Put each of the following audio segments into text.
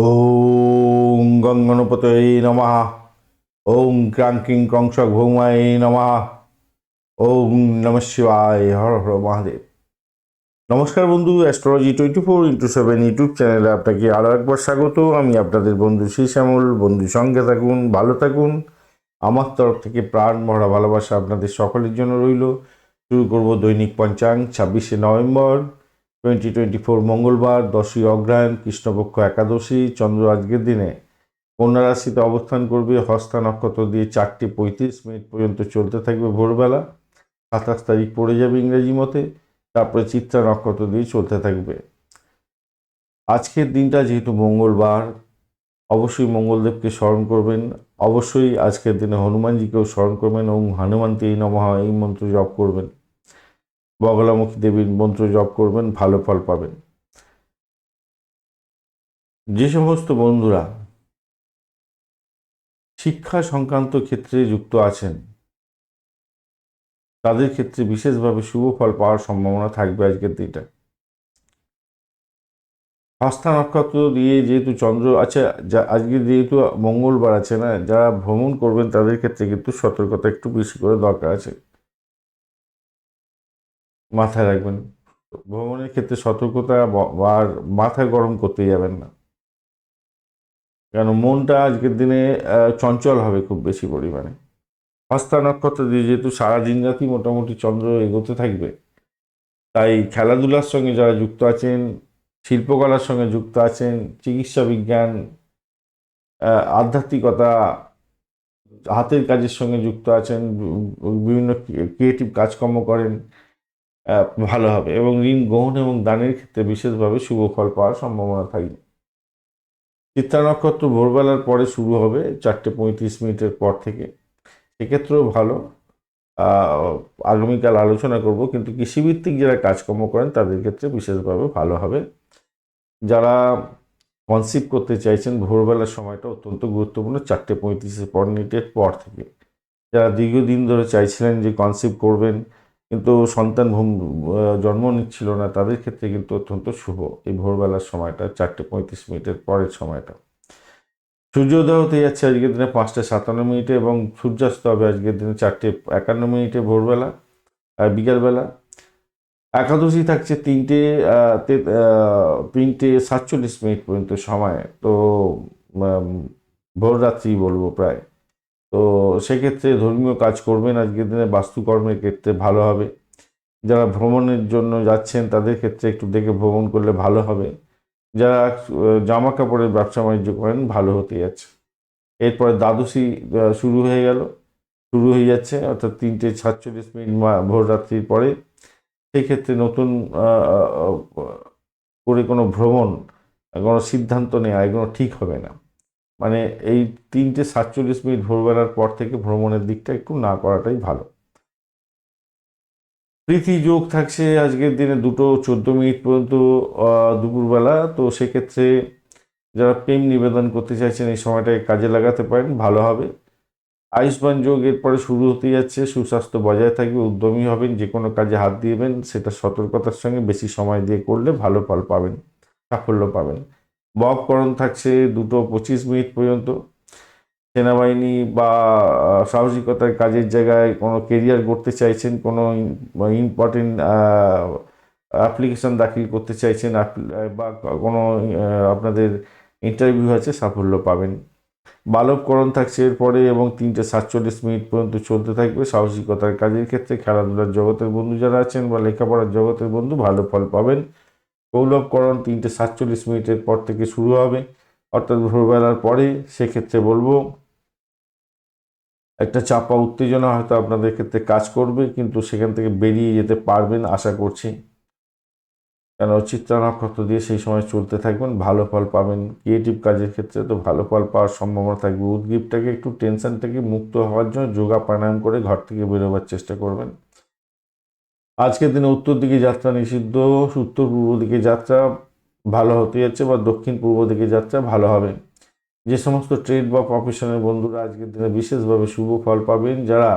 ওং গঙ্গনপতয়ে নমঃ। ওং ক্রাঙ্কিং ক্রংশক ভৌমায় নমঃ। ওং নম শিবায়, হর হর মহাদেব। নমস্কার বন্ধু, astrology twenty four into seven YouTube চ্যানেলে আপনাকে আরও একবার স্বাগত। আমি আপনাদের বন্ধু শ্রী শ্যামল বন্ধু সঙ্গে থাকুন, ভালো থাকুন। আমার তরফ থেকে প্রাণ ভরা ভালোবাসা আপনাদের সকলের জন্য রইল। শুরু করব দৈনিক পঞ্চাং ছাব্বিশে নভেম্বর। টোয়েন্টি টোয়েন্টি ফোর মঙ্গলবার দশই অগ্রহায়ণ কৃষ্ণপক্ষ একাদশী, চন্দ্র আজকের দিনে। কন্যা রাশিতে অবস্থান করবে, হস্তা নক্ষত্র দিয়ে চারটে পঁয়ত্রিশ মিনিট পর্যন্ত চলতে থাকবে ভোরবেলা। সাতাশ তারিখ পড়ে যাবে ইংরেজি মতে, তারপরে চিত্রা নক্ষত্র দিয়ে চলতে থাকবে। আজকের দিনটা যেহেতু মঙ্গলবার, অবশ্যই মঙ্গলদেবকে স্মরণ করবেন। অবশ্যই আজকের দিনে হনুমানজিকেও স্মরণ করবেন এবং হনুমানতে এই নমঃ এই মন্ত্র জপ করবেন। বগলামুখী দেবীর মন্ত্র জপ করবেন, ভালো ফল পাবেন। যে সমস্ত বন্ধুরা শিক্ষা সংক্রান্ত ক্ষেত্রে যুক্ত আছেন, তাদের ক্ষেত্রে বিশেষভাবে শুভ ফল পাওয়ার সম্ভাবনা থাকবে আজকের দিনটা। হস্তা নক্ষত্র দিয়ে যেহেতু চন্দ্র আছে, যা আজকে যেহেতু মঙ্গলবার আছে না, যারা ভ্রমণ করবেন তাদের ক্ষেত্রে কিন্তু সতর্কতা একটু বেশি করে দরকার আছে। মাথায় রাখবেন। ভ্রমণের ক্ষেত্রে সতর্কতা আর মাথা গরম করতে যাবেন না। কেন মনটা আজকের দিনে চঞ্চল হবে খুব বেশি পরিমাণে। হস্তা নক্ষত্র দিয়ে যেহেতু সারা দিন রাতি মোটামুটি চন্দ্র এগোতে থাকবে, তাই খেলাধুলার সঙ্গে যারা যুক্ত আছেন, শিল্পকলার সঙ্গে যুক্ত আছেন, চিকিৎসা বিজ্ঞান আধ্যাত্মিকতা, হাতের কাজের সঙ্গে যুক্ত আছেন বিভিন্ন ক্রিয়েটিভ কাজকর্ম করেন ভালো হবে। এবং ঋণ গ্রহণ এবং দানের ক্ষেত্রে বিশেষভাবে শুভ ফল পাওয়ার সম্ভাবনা থাকবে চিত্রা নক্ষত্র ভোরবেলার পরে শুরু হবে চারটে পঁয়ত্রিশ মিনিটের পর থেকে। সেক্ষেত্রেও ভালো। আগামীকাল আলোচনা করব, কিন্তু কৃষিভিত্তিক যারা কাজকর্ম করেন, তাদের ক্ষেত্রে বিশেষভাবে ভালো হবে। যারা কনসিভ করতে চাইছেন, ভোরবেলার সময়টা অত্যন্ত গুরুত্বপূর্ণ, চারটে পঁয়ত্রিশের পর মিনিটের পর থেকে। যারা দীর্ঘদিন ধরে চাইছিলেন যে কনসিভ করবেন কিন্তু সন্তান ভূম- জন্ম নিচ্ছিল না, তাদের ক্ষেত্রে কিন্তু অত্যন্ত শুভ। এই ভোরবেলার সময়টা, চারটে পঁয়ত্রিশ মিনিটের পরের সময়টা। সূর্যোদয় হতে যাচ্ছে আজকের দিনে পাঁচটা সাতান্ন মিনিটে এবং সূর্যাস্ত হবে আজকের দিনে চারটে একান্ন মিনিটে ভোরবেলা আর বিকালবেলা। একাদশী থাকছে তিনটে তিনটে সাতচল্লিশ মিনিট পর্যন্ত সময়। তো ভোররাত্রি বলব প্রায়। তো সেক্ষেত্রে ধর্মীয় কাজ করবেন, আজকের দিনে বাস্তুকর্মের ক্ষেত্রে ভালো হবে। যারা ভ্রমণের জন্য যাচ্ছেন, তাদের ক্ষেত্রে একটু দেখে ভ্রমণ করলে ভালো হবে। যারা জামা কাপড়ের ব্যবসা বাণিজ্য করেন, ভালো হতে যাচ্ছে। এরপরে দ্বাদশী শুরু হয়ে গেল। শুরু হয়ে যাচ্ছে, অর্থাৎ তিনটে সাতচল্লিশ মিনিট মা- ভোররাত্রির পরে। সেক্ষেত্রে নতুন করে কোনো ভ্রমণ, কোনো সিদ্ধান্ত নেওয়া, এগুলো ঠিক হবে না। মানে এই তিনটে সাতচল্লিশ মিনিট ভোরবেলার পর থেকে ভ্রমণের দিকটা একটু না করাটাই ভালো। প্রীতি যোগ থাকছে আজকের দিনে দুটো চোদ্দ মিনিট পর্যন্ত দুপুরবেলা। তো সেক্ষেত্রে যারা প্রেম নিবেদন করতে চাইছেন এই সময়টাকে কাজে লাগাতে পারেন, ভালো হবে। আয়ুষ্মান যোগ এরপরে শুরু হতে যাচ্ছে, সুস্বাস্থ্য বজায় থাকবে, উদ্যমী হবেন যে কোনো কাজে হাত দিবেন, সেটা সতর্কতার সঙ্গে বেশি সময় দিয়ে করলে ভালো ফল পাবেন, সাফল্য পাবেন। ববকরণ থাকছে দুটো পঁচিশ মিনিট পর্যন্ত। সেনাবাহিনী বা সাহসিকতার কাজের জায়গায় কোনো কেরিয়ার করতে চাইছেন, কোনো ইম্পর্টেন্ট অ্যাপ্লিকেশন দাখিল করতে চাইছেন বা কোনো আপনাদের ইন্টারভিউ আছে, সাফল্য পাবেন। বালবকরণ থাকছে এরপরে এবং তিনটে সাতচল্লিশ মিনিট পর্যন্ত চলতে থাকবে। সাহসিকতার কাজের ক্ষেত্রে খেলাধুলার জগতের বন্ধু যারা আছেন বা লেখাপড়ার জগতের বন্ধু ভালো ফল পাবেন। কৌলভকরণ তিনটে সাতচল্লিশ মিনিটের পর থেকে শুরু হবে। অর্থাৎ ভোরবেলার পরে সেক্ষেত্রে বলব, একটা চাপা উত্তেজনা হয়তো আপনাদের ক্ষেত্রে কাজ করবে, কিন্তু সেখান থেকে বেরিয়ে যেতে পারবেন আশা করছি। কেন? চিত্রা নক্ষত্র দিয়ে সেই সময় চলতে থাকবেন, ভালো ফল পাবেন। ক্রিয়েটিভ কাজের ক্ষেত্রে তো ভালো ফল পাওয়ার সম্ভাবনা থাকবে। উদ্গীপটাকে একটু টেনশন থেকে মুক্ত হওয়ার জন্য যোগা প্রাণায়াম করে ঘর থেকে বেরোবার চেষ্টা করবেন। আজকের দিনে উত্তর দিকে যাত্রা নিষিদ্ধ, উত্তর পূর্ব দিকে যাত্রা ভালো হতে যাচ্ছে বা দক্ষিণ পূর্ব দিকে যাত্রা ভালো হবে। যে সমস্ত ট্রেড বা প্রফেশনের বন্ধুরা আজকের দিনে বিশেষভাবে শুভ ফল পাবেন, যারা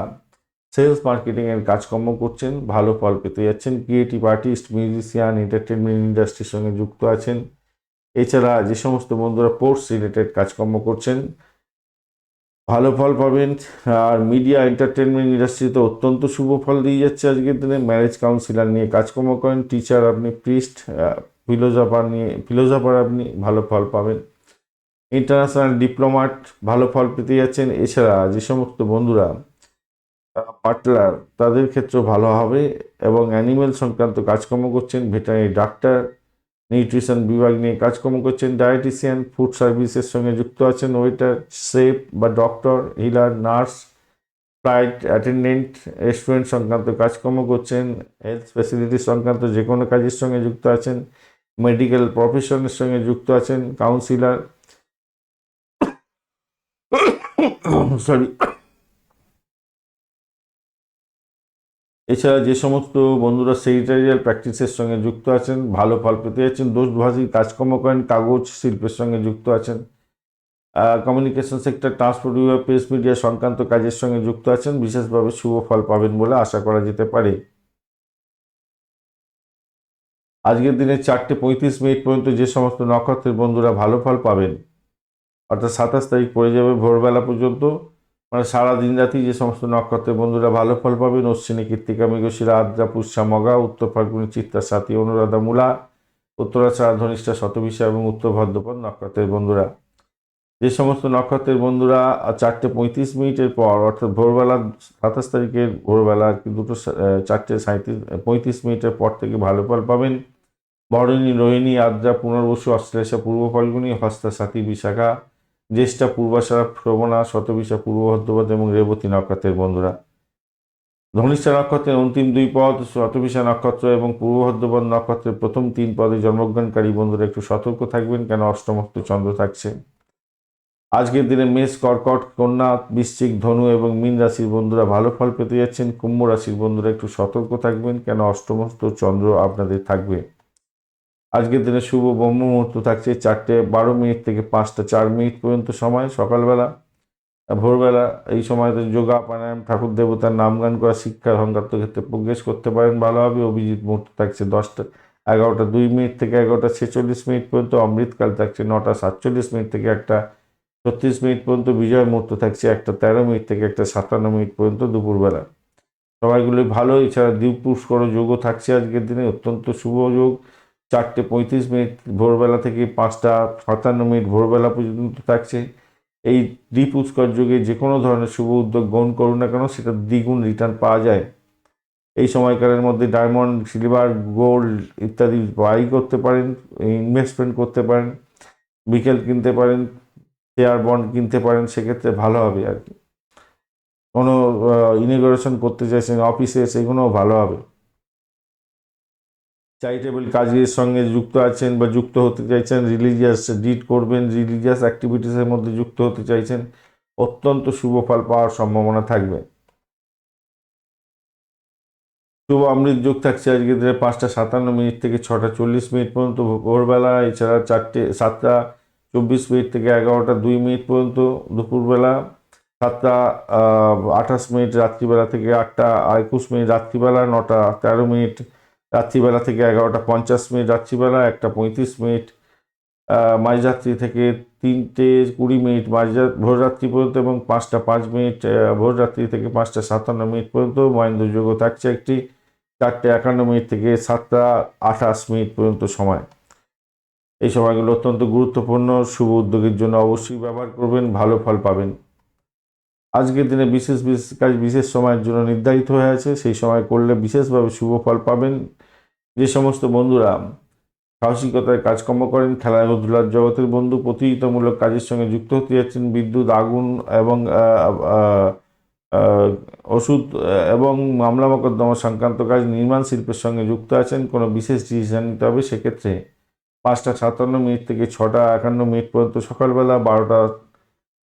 সেলস মার্কেটিংয়ের কাজকর্ম করছেন, ভালো ফল পেতে যাচ্ছেন। ক্রিয়েটিভ আর্টিস্ট মিউজিশিয়ান এন্টারটেনমেন্ট ইন্ডাস্ট্রির সঙ্গে যুক্ত আছেন। এছাড়া যে সমস্ত বন্ধুরা স্পোর্টস রিলেটেড কাজকর্ম করছেন ভালো ফল পাবেন। আর মিডিয়া এন্টারটেনমেন্ট ইন্ডাস্ট্রিতে অত্যন্ত শুভ ফল দিয়ে যাচ্ছে আজকের দিনে। ম্যারেজ কাউন্সিলার নিয়ে কাজকর্ম করেন। টিচার আপনি প্রিস্ট ফিলোজফার নিয়ে ফিলোজফার আপনি ভালো ফল পাবেন। ইন্টারন্যাশনাল ডিপ্লোমাট ভালো ফল পেতে যাচ্ছেন। এছাড়া যে সমস্ত বন্ধুরা পার্টলার তাদের ক্ষেত্রেও ভালো হবে এবং অ্যানিমেল সংক্রান্ত কাজকর্ম করছেন। ভেটারি ডাক্তার নিউট্রিশন বিভাগ নিয়ে কাজকর্ম করছেন ডায়েটিশিয়ান, ফুড সার্ভিসের সঙ্গে যুক্ত আছেন ওয়েটার শেফ বা doctor, healer, nurse, flight attendant, restaurant সংক্রান্ত কাজকর্ম করছেন, হেলথ ফ্যাসিলিটি সংক্রান্ত যে কোনো কাজের সঙ্গে যুক্ত আছেন, মেডিকেল প্রফেশনের সঙ্গে যুক্ত আছেন, কাউন্সিলার, সরি এছাড়া যে সমস্ত বন্ধুরা সেক্রেটারিয়াল প্র্যাকটিসের সঙ্গে যুক্ত আছেন, ভালো ফল পেতে যাচ্ছেন, দোষভাষী কাজকর্ম করেন, কাগজ শিল্পের সঙ্গে যুক্ত আছেন কমিউনিকেশন সেক্টর ট্রান্সপোর্ট বিভাগ প্রেস মিডিয়া সংক্রান্ত কাজের সঙ্গে যুক্ত আছেন, বিশেষভাবে শুভ ফল পাবেন বলে আশা করা যেতে পারে। আজকের দিনে চারটে পঁয়ত্রিশ মিনিট পর্যন্ত যে সমস্ত নক্ষত্রের বন্ধুরা ভালো ফল পাবেন, অর্থাৎ সাতাশ তারিখ পড়ে যাবে ভোরবেলা পর্যন্ত মানে সারা দিন রাতি যে সমস্ত নক্ষত্রের বন্ধুরা ভালো ফল পাবেন, অশ্বিনী কৃত্তিকা মৃগশিরা, আদ্রা, পুষ্যা, মগা, উত্তর ফাল্গুনি চিত্তা সাথী অনুরাধা, মূলা উত্তরাচারা ধনিষ্ঠা শতবিশা এবং উত্তর ভদ্রপদ নক্ষত্রের বন্ধুরা। যে সমস্ত নক্ষত্রের বন্ধুরা চারটে পঁয়ত্রিশ মিনিটের পর, অর্থাৎ ভোরবেলা সাতাশ তারিখের ভোরবেলা দুটো চারটে সাঁত্রিশ পঁয়ত্রিশ মিনিটের পর থেকে ভালো ফল পাবেন। বরণী রোহিণী, আদ্রা, পুনর্বসু, অশ্লেষা, পূর্ব ফাল্গুনি, হস্তা সাথী বিশাখা জ্যেষ্ঠা পূর্বাশারা শ্রবণা শতবিশা, পূর্ব ভদ্রপদ এবং রেবতী নক্ষত্রের বন্ধুরা। ধনিষ্ঠা নক্ষত্রের অন্তিম দুই পদ, শতবিশা নক্ষত্র এবং পূর্ব ভদ্রপদ নক্ষত্রের প্রথম তিন পদে জন্মগ্রহণকারী বন্ধুরা, একটু সতর্ক থাকবেন কেন? অষ্টমস্ত চন্দ্র থাকছে। আজকের দিনে মেষ, কর্কট, কন্যা, বৃশ্চিক, ধনু এবং মীন রাশির বন্ধুরা ভালো ফল পেতে যাচ্ছেন। কুম্ভ রাশির বন্ধুরা, একটু সতর্ক থাকবেন কেন? অষ্টমস্ত চন্দ্র আপনাদের থাকবে। আজকের দিনে শুভ ব্রহ্ম মুহূর্ত থাকছে চারটে বারো মিনিট থেকে পাঁচটা চার মিনিট পর্যন্ত সময়, সকালবেলা, ভোরবেলা, এই সময়তে যোগা, প্রাণায়াম, ঠাকুর দেবতার নাম গান করা শিক্ষা সংক্রান্ত ক্ষেত্রে প্রোগ্রেস করতে পারেন। ভালোভাবে অভিজিৎ মুহূর্ত থাকছে দশটা, এগারোটা দুই মিনিট থেকে এগারোটা ছেচল্লিশ মিনিট পর্যন্ত, অমৃতকাল থাকছে নটা সাতচল্লিশ মিনিট থেকে একটা ছত্রিশ মিনিট পর্যন্ত, বিজয় মুহূর্ত থাকছে একটা তেরো মিনিট থেকে একটা সাতান্ন মিনিট পর্যন্ত দুপুরবেলা। সবাইগুলি ভালো, এছাড়া দ্বীপ পুষ্কর যোগও থাকছে আজকের দিনে, অত্যন্ত শুভ যোগ। চারটে পঁয়ত্রিশ মিনিট ভোরবেলা থেকে পাঁচটা সাতান্ন মিনিট ভোরবেলা পর্যন্ত থাকছে। এই দ্বীপ পুষ্কর যুগে যে কোনো ধরনের শুভ উদ্যোগ গ্রহণ করুন না কেন, সেটা দ্বিগুণ রিটার্ন পাওয়া যায়। এই সময়কালের মধ্যে ডায়মন্ড সিলভার গোল্ড ইত্যাদি বাই করতে পারেন ইনভেস্টমেন্ট করতে পারেন, বিকেল কিনতে পারেন শেয়ার বন্ড কিনতে পারেন, সেক্ষেত্রে ভালো হবে আর কি। কোনো ইনিগ্রেশন করতে চাইছেন অফিসে সেগুলোও ভালো হবে। চ্যারিটেবল কাজের সঙ্গে যুক্ত আছেন বা যুক্ত হতে চাইছেন রিলিজিয়াস ডিড করবেন রিলিজিয়াস অ্যাক্টিভিটিসের মধ্যে যুক্ত হতে চাইছেন, অত্যন্ত শুভ ফল পাওয়ার সম্ভাবনা থাকবে। শুভ অমৃত যোগ থাকছে আজকে দিনে পাঁচটা সাতান্ন মিনিট থেকে ছটা চল্লিশ মিনিট পর্যন্ত। ভোরবেলা, এছাড়া চারটে, সাতটা চব্বিশ মিনিট থেকে এগারোটা দুই মিনিট পর্যন্ত। দুপুরবেলা সাতটা আঠাশ মিনিট, রাত্রিবেলা থেকে আটটা, একুশ মিনিট, রাত্রিবেলা নটা, তেরো মিনিট রাত্রিবেলা থেকে এগারোটা পঞ্চাশ মিনিট, রাত্রিবেলা একটা পঁয়ত্রিশ মিনিট মাঝরাত্রি থেকে তিনটে কুড়ি মিনিট মাঝরাত ভোররাত্রি পর্যন্ত এবং পাঁচটা পাঁচ মিনিট ভোররাত্রি থেকে পাঁচটা সাতান্ন মিনিট পর্যন্ত মহেন্দ্র যোগ থাকছে একটি চারটে একান্ন মিনিট থেকে সাতটা আঠাশ মিনিট পর্যন্ত সময়। এই সময়গুলো অত্যন্ত গুরুত্বপূর্ণ, শুভ উদ্যোগের জন্য অবশ্যই ব্যবহার করবেন, ভালো ফল পাবেন। আজকের দিনে বিশেষ বিশেষ কাজ, বিশেষ সময়ের জন্য নির্ধারিত হয়ে আছে, সেই সময় করলে বিশেষভাবে শুভ ফল পাবেন। যে সমস্ত বন্ধুরা সাহসিকতায় কাজকর্ম করেন খেলাধুলার জগতের বন্ধু, প্রতিযোগিতামূলক কাজের সঙ্গে যুক্ত হতে যাচ্ছেন, বিদ্যুৎ, আগুন এবং ওষুধ এবং মামলা মোকদ্দমা সংক্রান্ত কাজ, নির্মাণ শিল্পের সঙ্গে যুক্ত আছেন, কোনো বিশেষ ডিসিশন নিতে হবে, সেক্ষেত্রে পাঁচটা সাতান্ন মিনিট থেকে ছটা একান্ন মিনিট পর্যন্ত সকালবেলা, বারোটা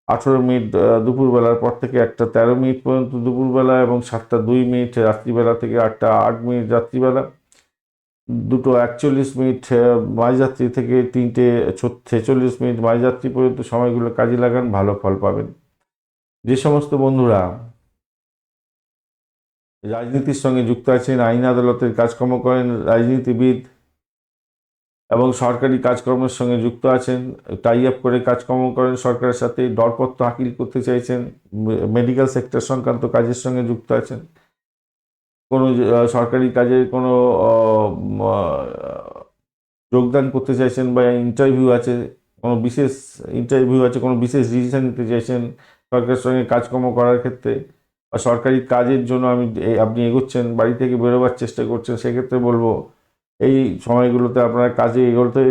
আঠেরো মিনিট দুপুরবেলার পর থেকে একটা তেরো মিনিট পর্যন্ত দুপুরবেলা এবং সাতটা দুই মিনিট রাত্রিবেলা থেকে আটটা আট মিনিট রাত্রিবেলা। দুটো একচল্লিশ মিনিট মাঝযাত্রী থেকে তিনটে ছেচল্লিশ মিনিট মাঝযাত্রী পর্যন্ত সময়গুলো কাজে লাগান, ভালো ফল পাবেন। যে সমস্ত বন্ধুরা রাজনীতির সঙ্গে যুক্ত আছেন, আইন আদালতের কাজকর্ম করেন, রাজনীতিবিদ এবং সরকারি কাজকর্মের সঙ্গে যুক্ত আছেন টাই আপ করে কাজকর্ম করেন, সরকারের সাথে দরপত্র হাকিল করতে চাইছেন মেডিকেল সেক্টর সংক্রান্ত কাজের সঙ্গে যুক্ত আছেন। কোনো সরকারি কাজের কোনো যোগদান করতে চাইছেন বা ইন্টারভিউ আছে, কোনো বিশেষ ইন্টারভিউ আছে, কোনো বিশেষ ডিসিশন নিতে চাইছেন সরকারের সঙ্গে কাজকর্ম করার ক্ষেত্রে, বা সরকারি কাজের জন্য আমি আপনি এগোচ্ছেন, বাড়ি থেকে বেরোবার চেষ্টা করছেন, সেক্ষেত্রে বলব, এই সময়গুলোতে আপনারা কাজে এগোতে,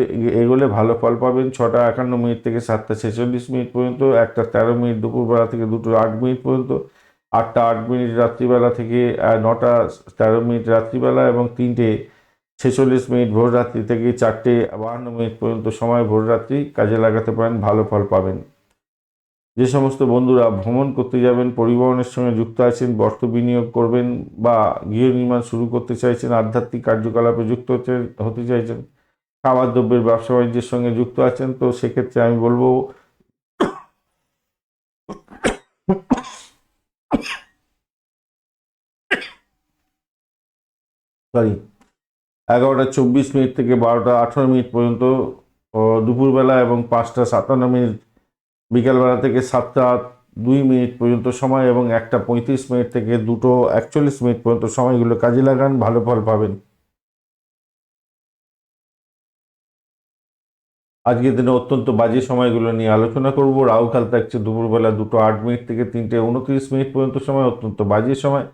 এগোলে ভালো ফল পাবেন, ছটা একান্ন মিনিট থেকে সাতটা ছেচল্লিশ মিনিট পর্যন্ত, একটা তেরো মিনিট দুপুরবেলা থেকে দুটো আট মিনিট পর্যন্ত আটটা, আট মিনিট রাত্রিবেলা থেকে নটা, তেরো মিনিট রাত্রিবেলা এবং তিনটে, ছেচল্লিশ মিনিট ভোর রাত্রি থেকে চারটে, বাহান্ন মিনিট পর্যন্ত সময় ভোর রাত্রি কাজে লাগাতে পারেন, ভালো ফল পাবেন। যে সমস্ত বন্ধুরা ভ্রমণ করতে যাবেন, পরিবহনের সঙ্গে যুক্ত আছেন অর্থ বিনিয়োগ করবেন বা গৃহ নির্মাণ শুরু করতে চাইছেন, আধ্যাত্মিক কার্যকলাপে যুক্ত হতে হতে চাইছেন খাবার দ্রব্যের ব্যবসা বাণিজ্যের সঙ্গে যুক্ত আছেন, তো সেক্ষেত্রে আমি বলব সরি এগারোটা চব্বিশ মিনিট থেকে বারোটা আঠারো মিনিট পর্যন্ত দুপুরবেলা এবং পাঁচটা সাতান্ন মিনিট, বিকালবেলা থেকে সাতটা দুই মিনিট পর্যন্ত সময় এবং একটা পঁয়ত্রিশ মিনিট থেকে দুটো একচল্লিশ মিনিট পর্যন্ত সময়গুলো কাজে লাগান, ভালো ফল পাবেন। আজকের দিনে অত্যন্ত বাজে সময়গুলো নিয়ে আলোচনা করব। রাহুকাল থাকছে দুপুরবেলা দুটো আট মিনিট থেকে তিনটে উনত্রিশ মিনিট পর্যন্ত সময়, অত্যন্ত বাজে সময়।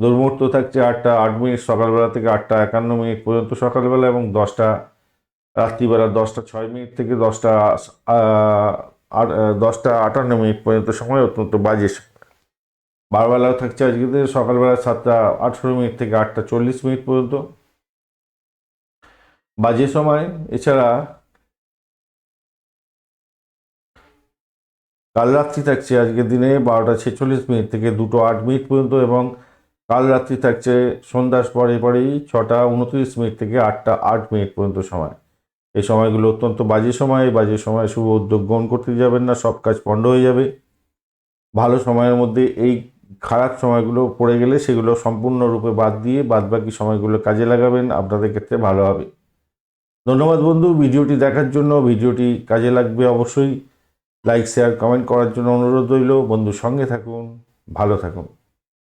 দুর্মুহূর্ত থাকছে আটটা আট মিনিট, সকালবেলা থেকে আটটা একান্ন মিনিট পর্যন্ত সকালবেলা এবং দশটা, রাত্রিবেলা দশটা ছয় মিনিট থেকে দশটা দশটা আটান্ন মিনিট পর্যন্ত সময় অত্যন্ত বাজে। বারবেলাও থাকছে আজকে সকালবেলা সাতটা আঠেরো মিনিট থেকে আটটা চল্লিশ মিনিট পর্যন্ত। বাজে সময়, এছাড়া কাল রাত্রি থাকছে আজকের দিনে, বারোটা ছেচল্লিশ মিনিট থেকে দুটো আট মিনিট পর্যন্ত এবং কাল রাত্রি থাকছে সন্ধ্যার পরে পরেই ছটা উনত্রিশ মিনিট থেকে আটটা আট মিনিট পর্যন্ত সময়। এই সময়গুলো অত্যন্ত বাজে সময়, এই বাজে সময় শুভ উদ্যোগ গ্রহণ করতে যাবেন না, সব কাজ পণ্ড হয়ে যাবে। ভালো সময়ের মধ্যে এই খারাপ সময়গুলো পড়ে গেলে সেগুলো সম্পূর্ণরূপে বাদ দিয়ে বাদবাকি সময়গুলো কাজে লাগাবেন, আপনাদের ক্ষেত্রে ভালো হবে। ধন্যবাদ বন্ধু, ভিডিওটি দেখার জন্য, ভিডিওটি কাজে লাগবে অবশ্যই। লাইক, শেয়ার, কমেন্ট করার জন্য অনুরোধ রইল। বন্ধু সঙ্গে থাকুন, ভালো থাকুন।